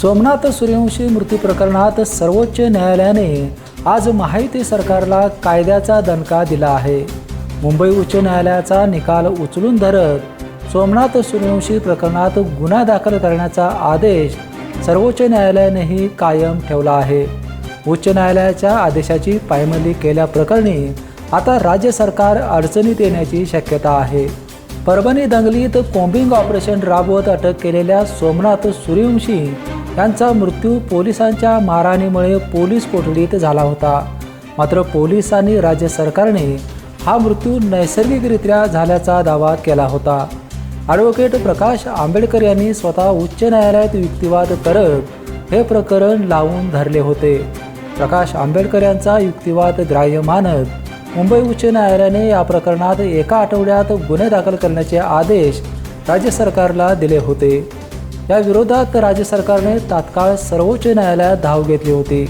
सोमनाथ सूर्यवंशी मृत्यू प्रकरणात सर्वोच्च न्यायालयाने आज माहिती सरकारला कायद्याचा दणका दिला आहे. मुंबई उच्च न्यायालयाचा निकाल उचलून धरत सोमनाथ सूर्यवंशी प्रकरणात गुन्हा दाखल करण्याचा आदेश सर्वोच्च न्यायालयानेही कायम ठेवला आहे. उच्च न्यायालयाच्या आदेशाची पायमल्ली केल्याप्रकरणी आता राज्य सरकार अडचणीत येण्याची शक्यता आहे. परभणी दंगलीत कोम्बिंग ऑपरेशन राबवत अटक केलेल्या सोमनाथ सूर्यवंशी यांचा मृत्यू पोलिसांच्या मारहाणीमुळे पोलीस कोठडीत झाला होता. मात्र पोलिसांनी राज्य सरकारने हा मृत्यू नैसर्गिकरित्या झाल्याचा दावा केला होता. ॲडव्होकेट प्रकाश आंबेडकर यांनी स्वतः उच्च न्यायालयात युक्तिवाद करत हे प्रकरण लावून धरले होते. प्रकाश आंबेडकर यांचा युक्तिवाद ग्राह्य मानत मुंबई उच्च न्यायालयाने या प्रकरणात एका आठवड्यात गुन्हे दाखल करण्याचे आदेश राज्य सरकारला दिले होते. या विरोधात राज्य सरकारने तात्काळ सर्वोच्च न्यायालयात धाव घेतली होती.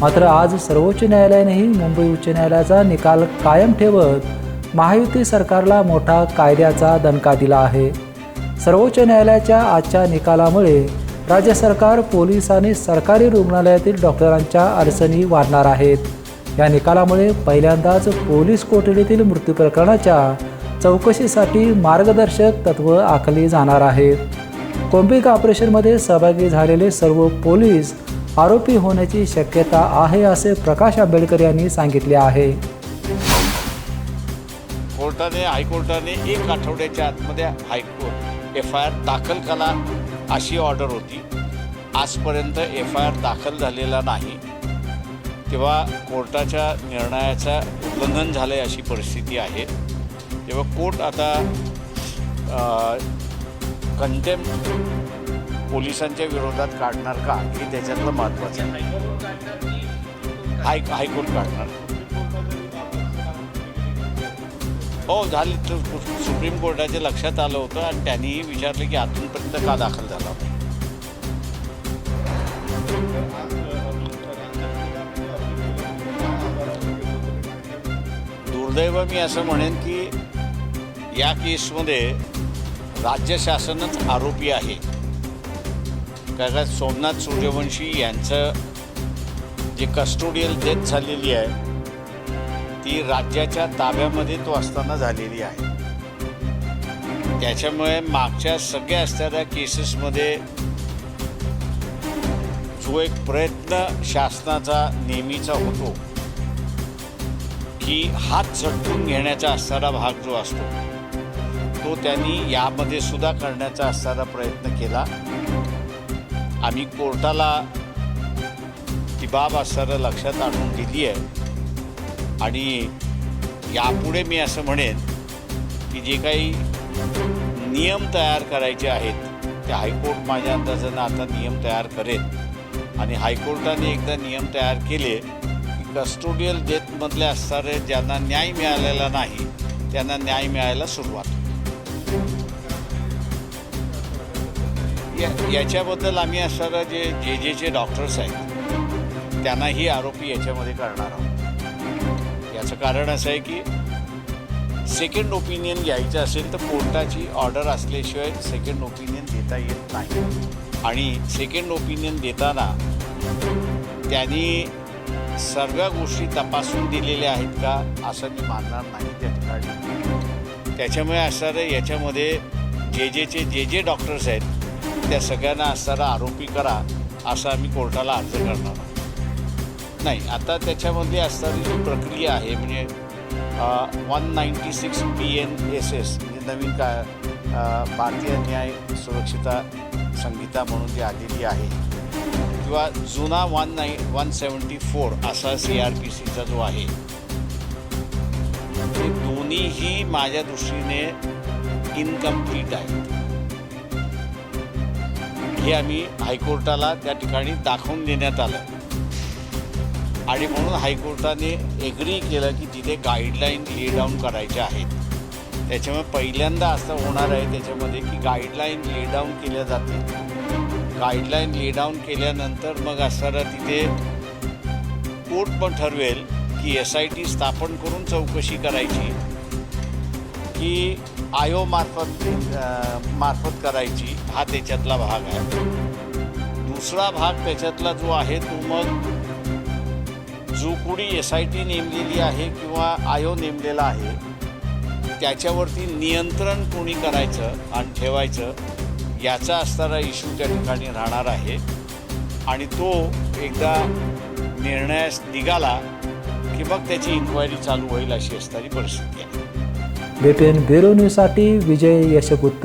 मात्र आज सर्वोच्च न्यायालयानेही मुंबई उच्च न्यायालयाचा निकाल कायम ठेवत महायुती सरकारला मोठा कायद्याचा दणका दिला आहे. सर्वोच्च न्यायालयाच्या आजच्या निकालामुळे राज्य सरकार पोलीस आणि सरकारी रुग्णालयातील डॉक्टरांच्या अडचणी वाढणार आहेत. या निकालामुळे पहिल्यांदाच पोलीस कोठडीतील मृत्यू प्रकरणाच्या चौकशीसाठी मार्गदर्शक तत्व आखली जाणार आहेत. कोंबिका ऑपरेशनमध्ये सहभागी झालेले सर्व पोलीस आरोपी होण्याची शक्यता आहे असे प्रकाश आंबेडकर यांनी सांगितले आहे. कोर्टाने हायकोर्टाने एक आठवड्याच्या आतमध्ये हायकोर्ट एफ आय आर दाखल करा अशी ऑर्डर होती. आजपर्यंत एफ आय आर दाखल झालेला नाही. तेव्हा कोर्टाच्या निर्णयाचं उल्लंघन झालं आहे अशी परिस्थिती आहे. तेव्हा कोर्ट आता कंटेम पोलिसांच्या विरोधात काढणार का? हे त्याच्यातलं महत्त्वाचं आहे. हाय हायकोर्ट काढणार. हो झाली तर सुप्रीम कोर्टाच्या लक्षात आलं होतं आणि त्यांनीही विचारलं की अजूनपर्यंत का दाखल झाला? होता दुर्दैव मी असं म्हणेन की या केसमध्ये राज्य शासनच आरोपी आहे. कारण सोमनाथ सूर्यवंशी यांचं जे कस्टोडियल डेथ झालेली आहे ती राज्याच्या ताब्यामध्ये तो असताना झालेली आहे. त्याच्यामुळे मागच्या सगळ्या असणाऱ्या केसेसमध्ये जो एक प्रयत्न शासनाचा नेहमीचा होतो की हात झटकून घेण्याचा असणारा भाग जो असतो तो त्यांनी यामध्ये सुद्धा करण्याचा असणारा प्रयत्न केला. आम्ही कोर्टाला ती बाब असणारं लक्षात आणून दिली आहे. आणि यापुढे मी असं म्हणेन की जे काही नियम तयार करायचे आहेत ते हायकोर्ट माझ्या अंदाजानं आता नियम तयार करेल. आणि हायकोर्टाने एकदा नियम तयार केले की कस्टोडियल डेथमधले असणारे ज्यांना न्याय मिळालेला नाही त्यांना न्याय मिळायला सुरुवात. या याच्याबद्दल आम्ही असणारं जे जे जेचे डॉक्टर्स आहेत त्यांनाही आरोपी याच्यामध्ये करणार आहोत. याचं कारण असं आहे की सेकंड ओपिनियन घ्यायचं असेल तर कोर्टाची ऑर्डर असल्याशिवाय सेकंड ओपिनियन देता येत नाही. आणि सेकंड ओपिनियन देताना त्यांनी सर्व गोष्टी तपासून दिलेल्या आहेत का असं मी मानणार नाही त्या ठिकाणी. त्याच्यामुळे असणारं याच्यामध्ये जे जेचे जे जे डॉक्टर्स आहेत त्या सगळ्यांना असणारा आरोपी करा असा आम्ही कोर्टाला अर्ज करणार आहोत. नाही आता त्याच्यामध्ये असणारी जी प्रक्रिया आहे म्हणजे one ninety six P N S S म्हणजे नवीन का भारतीय न्याय सुरक्षिता संहिता म्हणून जी आलेली आहे किंवा जुना one nine one seventy four असा सी आर पी सीचा जो आहे ते दोन्हीही माझ्या दृष्टीने इनकम्प्लीट आहेत. हे आम्ही हायकोर्टाला त्या ठिकाणी दाखवून देण्यात आलं. आणि म्हणून हायकोर्टाने एग्री केलं की तिथे गाईडलाईन ले डाऊन करायच्या आहेत. त्याच्यामुळे पहिल्यांदा असं होणार आहे त्याच्यामध्ये की गाईडलाईन ले डाऊन केल्या जातील. गाईडलाईन ले डाऊन केल्यानंतर मग असणारा तिथे कोर्ट पण ठरवेल की एस आय टी स्थापन करून चौकशी करायची की आयो मार्फत मार्फत करायची हा त्याच्यातला भाग आहे. दुसरा भाग त्याच्यातला जो आहे तो मग जो कोणी एस आय टी नेमलेली आहे किंवा आयो नेमलेला आहे त्याच्यावरती नियंत्रण कोणी करायचं आणि ठेवायचं याचा असणारा इश्यू त्या ठिकाणी राहणार आहे. आणि तो एकदा निर्णयास निघाला की मग त्याची इन्क्वायरी चालू होईल अशी असणारी परिस्थिती आहे. बेटेन ब्युरो न्यूजसाठी विजय यशगुप्त